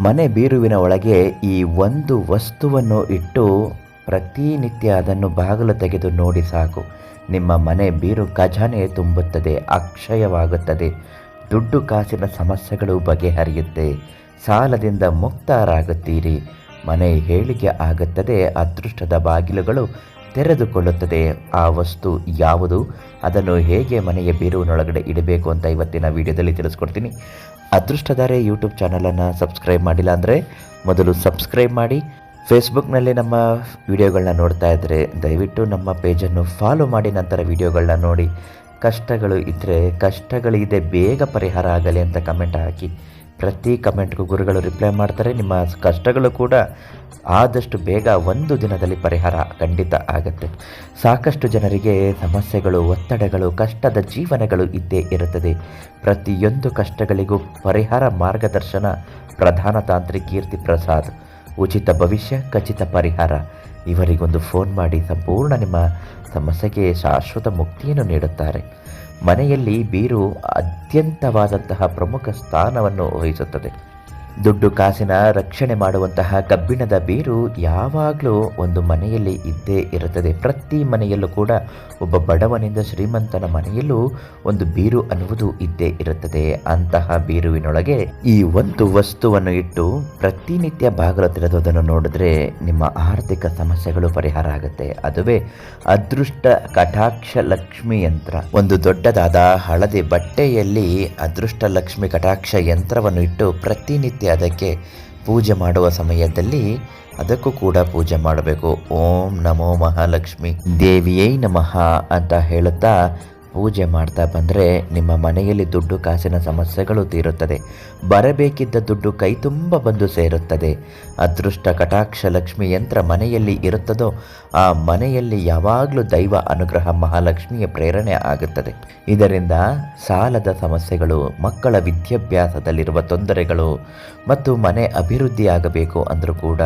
ಮನೆ ಬೀರುವಿನ ಒಳಗೆ ಈ ಒಂದು ವಸ್ತುವನ್ನು ಇಟ್ಟು ಪ್ರತಿನಿತ್ಯ ಅದನ್ನು ಬಾಗಿಲು ತೆಗೆದು ನೋಡಿ ಸಾಕು. ನಿಮ್ಮ ಮನೆ ಬೀರು ಖಜಾನೆ ತುಂಬುತ್ತದೆ, ಅಕ್ಷಯವಾಗುತ್ತದೆ. ದುಡ್ಡು ಕಾಸಿನ ಸಮಸ್ಯೆಗಳು ಬಗೆಹರಿಯುತ್ತೆ. ಸಾಲದಿಂದ ಮುಕ್ತರಾಗುತ್ತೀರಿ. ಮನೆ ಹೇಳಿಕೆ ಆಗುತ್ತದೆ, ಅದೃಷ್ಟದ ಬಾಗಿಲುಗಳು ತೆರೆದುಕೊಳ್ಳುತ್ತದೆ. ಆ ವಸ್ತು ಯಾವುದು? ಅದನ್ನು ಹೇಗೆ ಮನೆಯ ಬೀರುವಿನೊಳಗಡೆ ಇಡಬೇಕು ಅಂತ ಇವತ್ತಿನ ವಿಡಿಯೋದಲ್ಲಿ ತಿಳಿಸ್ಕೊಡ್ತೀನಿ. ಅದೃಷ್ಟದಾರೆ ಯೂಟ್ಯೂಬ್ ಚಾನಲನ್ನು ಸಬ್ಸ್ಕ್ರೈಬ್ ಮಾಡಿಲ್ಲ ಅಂದರೆ ಮೊದಲು ಸಬ್ಸ್ಕ್ರೈಬ್ ಮಾಡಿ. ಫೇಸ್ಬುಕ್ನಲ್ಲಿ ನಮ್ಮ ವಿಡಿಯೋಗಳನ್ನ ನೋಡ್ತಾ ಇದ್ದರೆ ದಯವಿಟ್ಟು ನಮ್ಮ ಪೇಜನ್ನು ಫಾಲೋ ಮಾಡಿ, ನಂತರ ವಿಡಿಯೋಗಳನ್ನ ನೋಡಿ. ಕಷ್ಟಗಳು ಇದ್ದರೆ ಕಷ್ಟಗಳಿದೆ, ಬೇಗ ಪರಿಹಾರ ಆಗಲಿ ಅಂತ ಕಮೆಂಟ್ ಹಾಕಿ. ಪ್ರತಿ ಕಮೆಂಟ್ಗೂ ಗುರುಗಳು ರಿಪ್ಲೈ ಮಾಡ್ತಾರೆ. ನಿಮ್ಮ ಕಷ್ಟಗಳು ಕೂಡ ಆದಷ್ಟು ಬೇಗ ಒಂದು ದಿನದಲ್ಲಿ ಪರಿಹಾರ ಖಂಡಿತ ಆಗುತ್ತೆ. ಸಾಕಷ್ಟು ಜನರಿಗೆ ಸಮಸ್ಯೆಗಳು, ಒತ್ತಡಗಳು, ಕಷ್ಟದ ಜೀವನಗಳು ಇದ್ದೇ ಇರುತ್ತದೆ. ಪ್ರತಿಯೊಂದು ಕಷ್ಟಗಳಿಗೂ ಪರಿಹಾರ ಮಾರ್ಗದರ್ಶನ ಪ್ರಧಾನ ತಾಂತ್ರಿಕ ಕೀರ್ತಿ ಪ್ರಸಾದ್. ಉಚಿತ ಭವಿಷ್ಯ, ಖಚಿತ ಪರಿಹಾರ. ಇವರಿಗೊಂದು ಫೋನ್ ಮಾಡಿ ಸಂಪೂರ್ಣ ನಿಮ್ಮ ಸಮಸ್ಯೆಗೆ ಶಾಶ್ವತ ಮುಕ್ತಿಯನ್ನು ನೀಡುತ್ತಾರೆ. ಮನೆಯಲ್ಲಿ ಬೀರು ಅತ್ಯಂತವಾದಂತಹ ಪ್ರಮುಖ ಸ್ಥಾನವನ್ನು ವಹಿಸುತ್ತದೆ. ದುಡ್ಡು ಕಾಸಿನ ರಕ್ಷಣೆ ಮಾಡುವಂತಹ ಕಬ್ಬಿಣದ ಬೀರು ಯಾವಾಗಲೂ ಒಂದು ಮನೆಯಲ್ಲಿ ಇದ್ದೇ ಇರುತ್ತದೆ. ಪ್ರತಿ ಮನೆಯಲ್ಲೂ ಕೂಡ ಒಬ್ಬ ಬಡವನಿಂದ ಶ್ರೀಮಂತನ ಮನೆಯಲ್ಲೂ ಒಂದು ಬೀರು ಅನ್ನುವುದು ಇದ್ದೇ ಇರುತ್ತದೆ. ಅಂತಹ ಬೀರುವಿನೊಳಗೆ ಈ ಒಂದು ವಸ್ತುವನ್ನು ಇಟ್ಟು ಪ್ರತಿನಿತ್ಯ ಬಾಗಿಲು ತೆರೆದುದನ್ನು ನೋಡಿದ್ರೆ ನಿಮ್ಮ ಆರ್ಥಿಕ ಸಮಸ್ಯೆಗಳು ಪರಿಹಾರ ಆಗುತ್ತೆ. ಅದುವೇ ಅದೃಷ್ಟ ಕಟಾಕ್ಷ ಲಕ್ಷ್ಮಿ ಯಂತ್ರ. ಒಂದು ದೊಡ್ಡದಾದ ಹಳದಿ ಬಟ್ಟೆಯಲ್ಲಿ ಅದೃಷ್ಟ ಲಕ್ಷ್ಮಿ ಕಟಾಕ್ಷ ಯಂತ್ರವನ್ನು ಇಟ್ಟು ಪ್ರತಿನಿತ್ಯ ಅದಕ್ಕೆ ಪೂಜೆ ಮಾಡುವ ಸಮಯದಲ್ಲಿ ಅದಕ್ಕೂ ಕೂಡ ಪೂಜೆ ಮಾಡಬೇಕು. ಓಂ ನಮೋ ಮಹಾಲಕ್ಷ್ಮಿ ದೇವಿಯೇ ನಮಃ ಅಂತ ಹೇಳುತ್ತಾ ಪೂಜೆ ಮಾಡ್ತಾ ಬಂದರೆ ನಿಮ್ಮ ಮನೆಯಲ್ಲಿ ದುಡ್ಡು ಕಾಸಿನ ಸಮಸ್ಯೆಗಳು ತೀರುತ್ತದೆ. ಬರಬೇಕಿದ್ದ ದುಡ್ಡು ಕೈ ತುಂಬ ಬಂದು ಸೇರುತ್ತದೆ. ಅದೃಷ್ಟ ಕಟಾಕ್ಷ ಲಕ್ಷ್ಮಿ ಯಂತ್ರ ಮನೆಯಲ್ಲಿ ಇರುತ್ತದೋ, ಆ ಮನೆಯಲ್ಲಿ ಯಾವಾಗಲೂ ದೈವ ಅನುಗ್ರಹ ಮಹಾಲಕ್ಷ್ಮಿಯ ಪ್ರೇರಣೆ ಆಗುತ್ತದೆ. ಇದರಿಂದ ಸಾಲದ ಸಮಸ್ಯೆಗಳು, ಮಕ್ಕಳ ವಿದ್ಯಾಭ್ಯಾಸದಲ್ಲಿರುವ ತೊಂದರೆಗಳು ಮತ್ತು ಮನೆ ಅಭಿವೃದ್ಧಿಯಾಗಬೇಕು ಅಂದರೂ ಕೂಡ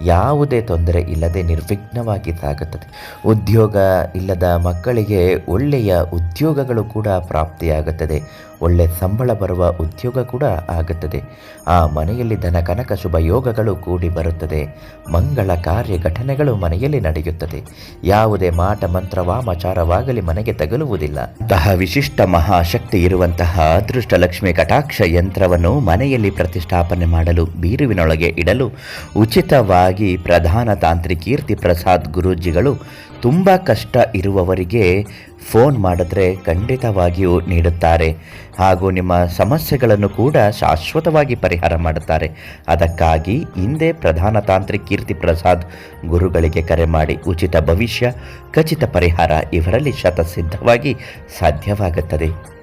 ಯಾವುದೇ ತೊಂದರೆ ಇಲ್ಲದೆ ನಿರ್ವಿಘ್ನವಾಗಿ ಸಾಗುತ್ತದೆ ಉದ್ಯೋಗ ಇಲ್ಲದ ಮಕ್ಕಳಿಗೆ ಒಳ್ಳೆಯ ಉದ್ಯೋಗಗಳು ಕೂಡ ಪ್ರಾಪ್ತಿಯಾಗುತ್ತದೆ. ಒಳ್ಳೆ ಸಂಬಳ ಬರುವ ಉದ್ಯೋಗ ಕೂಡ ಆಗುತ್ತದೆ. ಆ ಮನೆಯಲ್ಲಿ ಧನ ಕನಕ ಶುಭ ಯೋಗಗಳು ಕೂಡಿ ಬರುತ್ತದೆ. ಮಂಗಳ ಕಾರ್ಯ ಘಟನೆಗಳು ಮನೆಯಲ್ಲಿ ನಡೆಯುತ್ತದೆ. ಯಾವುದೇ ಮಾಟ, ಮಂತ್ರ, ವಾಮಚಾರವಾಗಲಿ ಮನೆಗೆ ತಗಲುವುದಿಲ್ಲ. ಅಂತಹ ವಿಶಿಷ್ಟ ಮಹಾಶಕ್ತಿ ಇರುವಂತಹ ಅದೃಷ್ಟ ಲಕ್ಷ್ಮಿ ಕಟಾಕ್ಷ ಯಂತ್ರವನ್ನು ಮನೆಯಲ್ಲಿ ಪ್ರತಿಷ್ಠಾಪನೆ ಮಾಡಲು, ಬೀರುವಿನೊಳಗೆ ಇಡಲು ಉಚಿತವಾಗಿ ಪ್ರಧಾನ ತಾಂತ್ರಿಕೀರ್ತಿ ಪ್ರಸಾದ್ ಗುರೂಜಿಗಳು ತುಂಬ ಕಷ್ಟ ಇರುವವರಿಗೆ ಫೋನ್ ಮಾಡಿದ್ರೆ ಖಂಡಿತವಾಗಿಯೂ ನೀಡುತ್ತಾರೆ. ಹಾಗೂ ನಿಮ್ಮ ಸಮಸ್ಯೆಗಳನ್ನು ಕೂಡ ಶಾಶ್ವತವಾಗಿ ಪರಿಹಾರ ಮಾಡುತ್ತಾರೆ. ಅದಕ್ಕಾಗಿ ಹಿಂದೆ ಪ್ರಧಾನ ತಾಂತ್ರಿಕ ಕೀರ್ತಿ ಪ್ರಸಾದ್ ಗುರುಗಳಿಗೆ ಕರೆ ಮಾಡಿ ಉಚಿತ ಭವಿಷ್ಯ, ಖಚಿತ ಪರಿಹಾರ ಇವರಲ್ಲಿ ಶತಸಿದ್ಧವಾಗಿ ಸಾಧ್ಯವಾಗುತ್ತದೆ.